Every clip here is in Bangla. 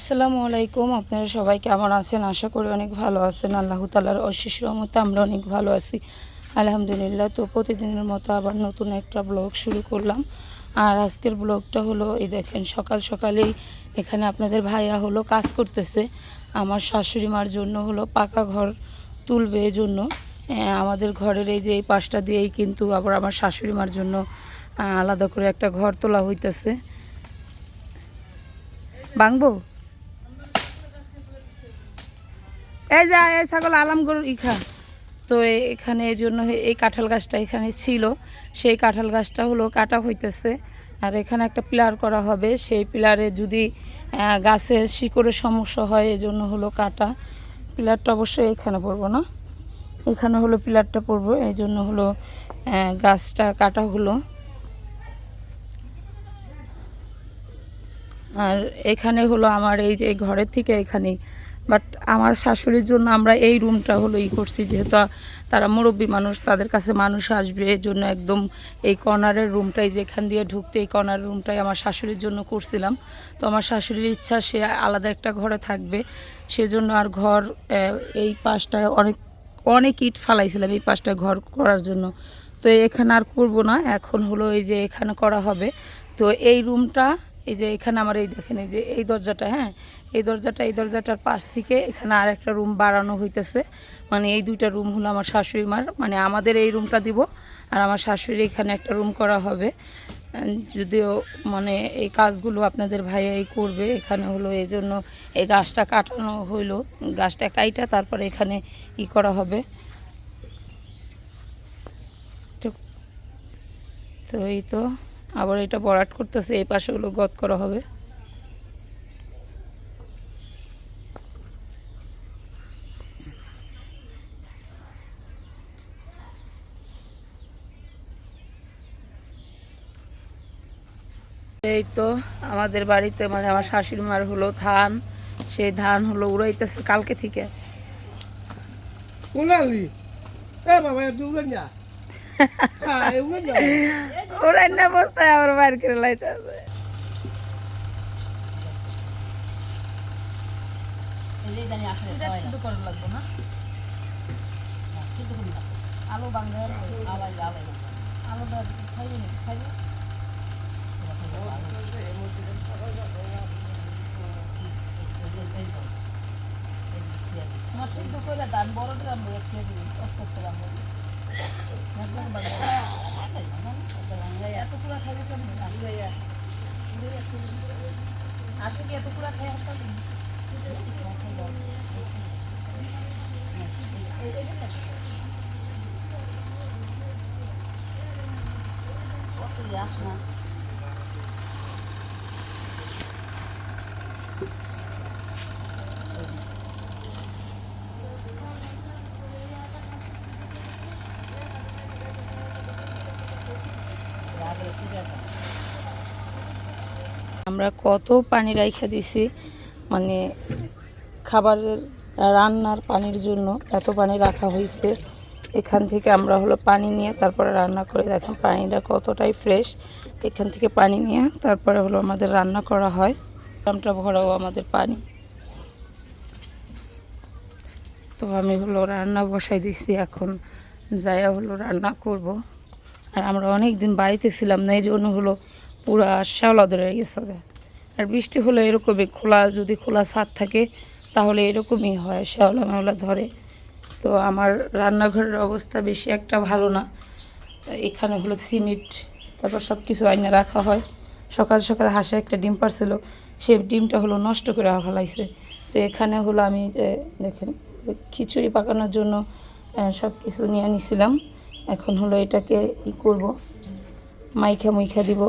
আসসালামু আলাইকুম, আপনারা সবাই কেমন আছেন? আশা করি অনেক ভালো আছেন। আল্লাহ তালার অশেষ রহমতে আমরা অনেক ভালো আছি। আলহামদুলিল্লাহ, তো প্রতিদিনের মতো আবার নতুন একটা ব্লগ শুরু করলাম। আর আজকের ব্লগটা হলো, এই দেখেন, সকাল সকালেই এখানে আপনাদের ভাইয়া হলো কাজ করতেছে। আমার শাশুড়ি মার জন্য হলো পাকা ঘর তুলবে জন্য। আমাদের ঘরের এই যে এই পাশটা দিয়েই কিন্তু আবার আমার শাশুড়ি মার জন্য আলাদা করে একটা ঘর তোলা হইতেছে। ভাঙবো? এই যা, এই ছাগল আলাম গরুর ইখা। তো এখানে এই জন্য এই কাঁঠাল গাছটা এখানে ছিল। সেই কাঁঠাল গাছটা হলো কাটা হইতেছে। আর এখানে একটা পিলার করা হবে। সেই পিলারে যদি গাছের শিকড়ের সমস্যা হয়, এই জন্য হলো কাটা। পিলারটা অবশ্যই এখানে পড়ব না। এখানে হলো পিলারটা পড়ব। এই জন্য হলো গাছটা কাটা হলো। আর এখানে হলো আমার এই যে ঘরের থেকে এখানে বাট আমার শাশুড়ির জন্য আমরা এই রুমটা হলো ই করছি, যেহেতু তারা মুরব্বী মানুষ, তাদের কাছে মানুষ আসবে এই জন্য একদম এই কর্নারের রুমটাই যেখান দিয়ে ঢুকতে এই কর্নারের রুমটাই আমার শাশুড়ির জন্য করছিলাম। তো আমার শাশুড়ির ইচ্ছা, সে আলাদা একটা ঘরে থাকবে। সেজন্য আর ঘর এই পাশটায় অনেক অনেক ইট ফালাইছিলাম এই পাশটা ঘর করার জন্য। তো এখানে আর করব না, এখন হলো এই যে এখানে করা হবে। তো এই রুমটা এই যে এখানে আমার এই দেখেন, এই যে এই দরজাটা হ্যাঁ? এই দরজাটা, এই দরজাটার পাশ থেকে এখানে আর একটা রুম বাড়ানো হইতেছে। মানে এই দুইটা রুম হলো আমার শাশুড়ি মার। মানে আমাদের এই রুমটা দিব আর আমার শাশুড়ি এখানে একটা রুম করা হবে। যদিও মানে এই কাজগুলো আপনাদের ভাইয়াই করবে। এখানে হলো এই জন্য এই গাছটা কাটানো হইল। গাছটা কাইটা তারপরে এখানে ই করা হবে। তো- এই তো আবার এটা বরাট করতেছে। এই পাশে হলো গদ করা হবে। এই তো আমাদের বাড়িতে মানে আমার শাশুড়ি মার হলো ধান সেই ধান হলো উড়াইতেছে কালকে থেকে। উড়াই না বসতে আবার বাইর করে লাইতেছে। আলু বাঙ্গার আলু আসে কি এত পুরা খাই আসতে কত যাস না আমরা কত পানি রাইখা দিছি মানে খাবারের, রান্নার পানির জন্য এত পানি রাখা হয়েছে এখান থেকে আমরা হলো পানি নিয়ে তারপরে রান্না করে দেখেন পানিটা কতটাই ফ্রেশ। এখান থেকে পানি নিয়ে তারপরে হলো আমাদের রান্না করা হয়। ড্রামটা ভরাও আমাদের পানি। তো আমি হলো রান্না বসাই দিছি, এখন যাইয়া হলো রান্না করব। আর আমরা অনেক দিন বাড়িতে ছিলাম না, এই জন্য হলো পুরা শ্যাওলা ধরে গেছে আর বৃষ্টি হলে এরকমই খোলা, যদি খোলা ছাদ থাকে, তাহলে এরকমই হয় শ্যাওলা মেওলা ধরে। তো আমার রান্নাঘরের অবস্থা বেশি একটা ভালো না। এখানে হলো সিমেন্ট, তারপর সব কিছু আইনে রাখা হয়। সকাল সকাল হাঁসে একটা ডিম পারছিল, সেই ডিমটা হলো নষ্ট করে ফেলাইছে। তো এখানে হলো আমি যে দেখেন, খিচুড়ি পাকানোর জন্য সব কিছু নিয়ে নিছিলাম। এখন হলো এটাকে ই করব মাইখা মুইখা দিব।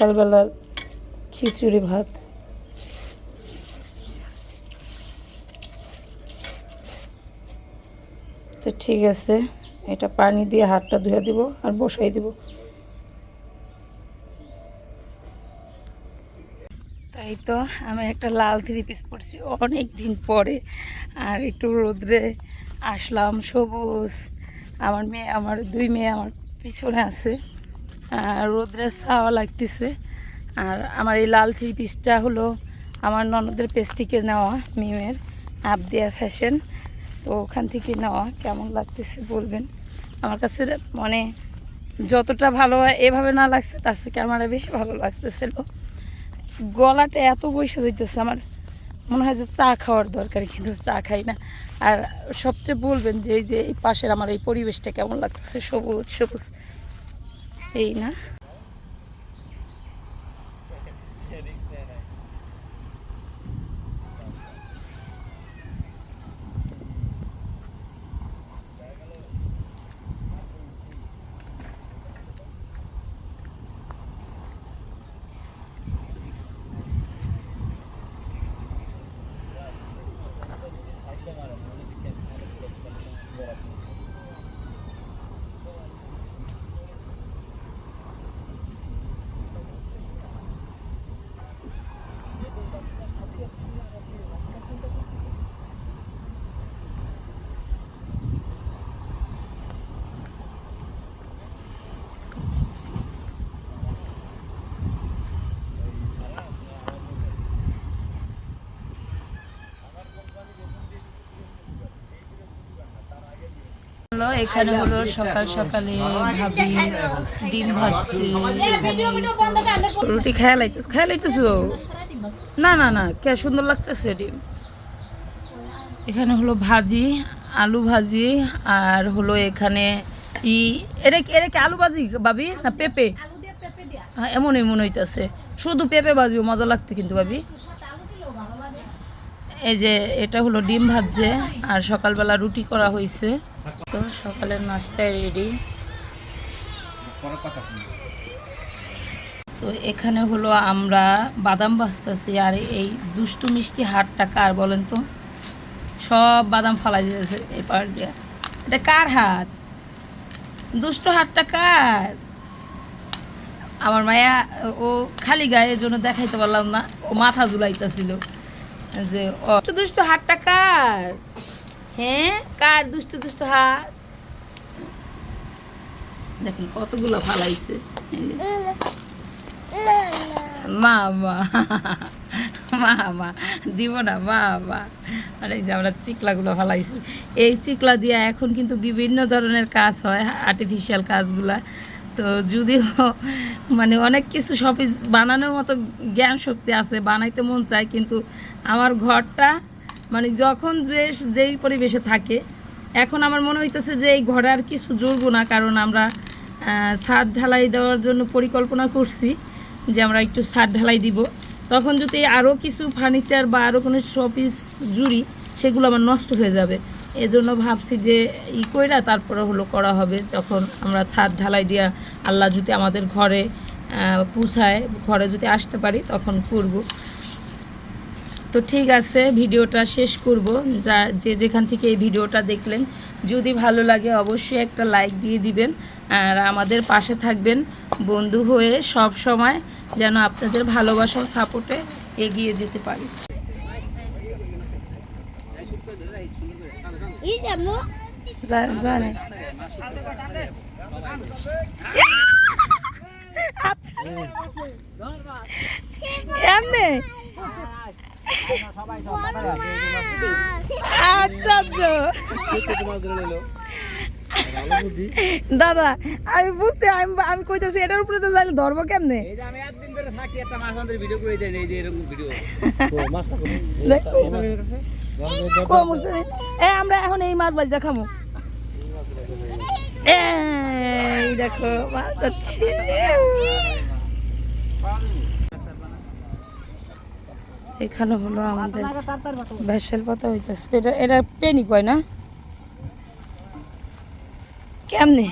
সকালবেলার খিচুড়ি ভাত। তো ঠিক আছে, এটা পানি দিয়ে হাতটা ধুয়ে দিব আর বসাই দিব। তাই তো আমি একটা লাল থ্রি পিস পরছি অনেক দিন পরে। আর একটু রোদ্রে আসলাম সবুজ। আমার মেয়ে, আমার দুই মেয়ে আমার পিছনে আছে। রোদ্রে ছাওয়া লাগতেছে। আর আমার এই লাল থ্রি পিসটা হলো আমার ননদের পেজ থেকে নেওয়া, মিমের আবদিয়া ফ্যাশন তো ওখান থেকে নেওয়া, কেমন লাগতেছে বলবেন? আমার কাছে মানে যতটা ভালো এভাবে না লাগছে, তার থেকে আমার বেশি ভালো লাগতেছিল গলাটা এত বসে যাইতেছে, আমার মনে হয় যে চা খাওয়ার দরকার, কিন্তু চা খাই না। আর সবচেয়ে বলবেন যে, এই যে এই পাশের আমার এই পরিবেশটা কেমন লাগতেছে, সবুজ সবুজ। এই না হলো, এখানে হলো সকাল সকালে ভাবি ডিম ভাজছি। রুটি খেয়া লাইতে খেয়া লাইতেছো? না না না, কে সুন্দর লাগতেছে ডিম। এখানে হলো ভাজি, আলু ভাজি, আর হলো এখানে ই এটা এটা কি আলু ভাজি, ভাবি? না, পেঁপে? হ্যাঁ এমনই মনে হইতেছে। শুধু পেঁপে ভাজিও, মজা লাগতো কিন্তু, ভাবি। এই যে, এটা হলো ডিম ভাজছে, আর সকালবেলা রুটি করা হয়েছে তো সকালের নাস্তায় রেডি তো এখানে হলো আমরা বাদাম বাজতেছি আর এই দুষ্টু মিষ্টি হাটটা কার বলেন তো? সব বাদাম ফালাই দিয়েছে এই পার দিয়ে। এটা কার হাত দুষ্ট হাতটা কার? আমার মায়া, ও খালি গায়ে জন্য দেখাইতে পারলাম না। ও মাথা ঝুলাইতেছিল যে দুষ্ট হাতটা কার? হ্যাঁ? কার দুষ্ট দুষ্ট হাত? দেখেন কতগুলো ফালাইছে। এই যে। মা মা মা মা দিব না যে আমরা চিকলাগুলো ফালাইছি। এই চিকলা দিয়ে এখন কিন্তু বিভিন্ন ধরনের কাজ হয় আর্টিফিশিয়াল কাজগুলা। তো যদিও মানে অনেক কিছু শপিস বানানোর মতো জ্ঞান শক্তি আছে বানাইতে মন চায় কিন্তু আমার ঘরটা মানে যখন যে যেই পরিবেশে থাকে, এখন আমার মনে হইতেছে যে এই ঘরে আর কিছু জুড়বো না, কারণ আমরা ছাদ ঢালাই দেওয়ার জন্য পরিকল্পনা করছি যে আমরা একটু ছাদ ঢালাই দিব। তখন যদি আরও কিছু ফার্নিচার বা আরও কোনো শপিস জুড়ি, সেগুলো আমার নষ্ট হয়ে যাবে। এজন্য ভাবছি যে ই কইরা তারপরে হলো করা হবে, যখন আমরা ছাদ ঢালাই দিয়া আল্লাহ যদি আমাদের ঘরে পুষায় ঘরে যদি আসতে পারি, তখন করব। তো ঠিক আছে ভিডিওটা শেষ করব। যা যে যেখান থেকে এই ভিডিওটা দেখলেন যদি ভালো লাগে অবশ্যই একটা লাইক দিয়ে দিবেন আর আমাদের পাশে থাকবেন বন্ধু হয়ে সব সময় যেন আপনাদের ভালোবাসার সাপোর্টে এগিয়ে যেতে পারি। আচ্ছা। এমনি আচ্ছা আচ্ছা। দাদা আমি বুঝতে আমি আমি কইতেছি এটার উপরে তো জানি ধরবো কেমনে? আমরা এখন এই মাছ বাজা খামো। এই দেখো মাছ এখানে হলো আমাদের ভেসেল পাতা হইতেছে। এটা এটা পেনি কয় না? কেমনে?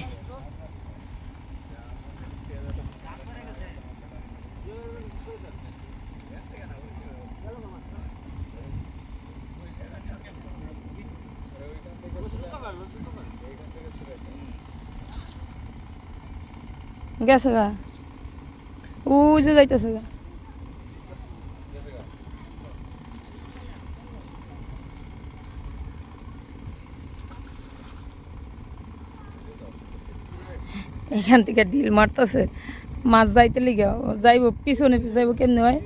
গেছে গা। ওই যে যাইতেছে গা। এখান থেকে ডিল মারতেছে, মাছ যাইতে লিগে, যাইব, পিছনে যাইব কেমনে হয়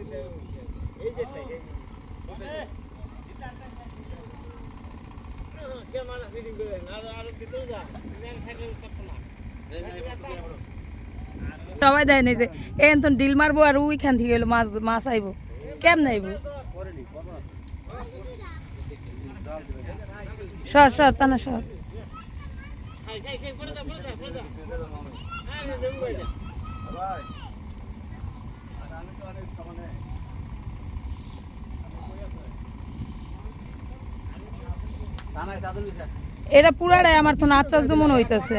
সবাই দেয় নাই যে, এখন তো ডিল মারবো আর ওইখান থেকে এলো মাছ মাছ আইব। কেমনে আইব? সর সর তানা সর। এটা পুরাটাই আমার তো আচার্য মনে হইতেছে।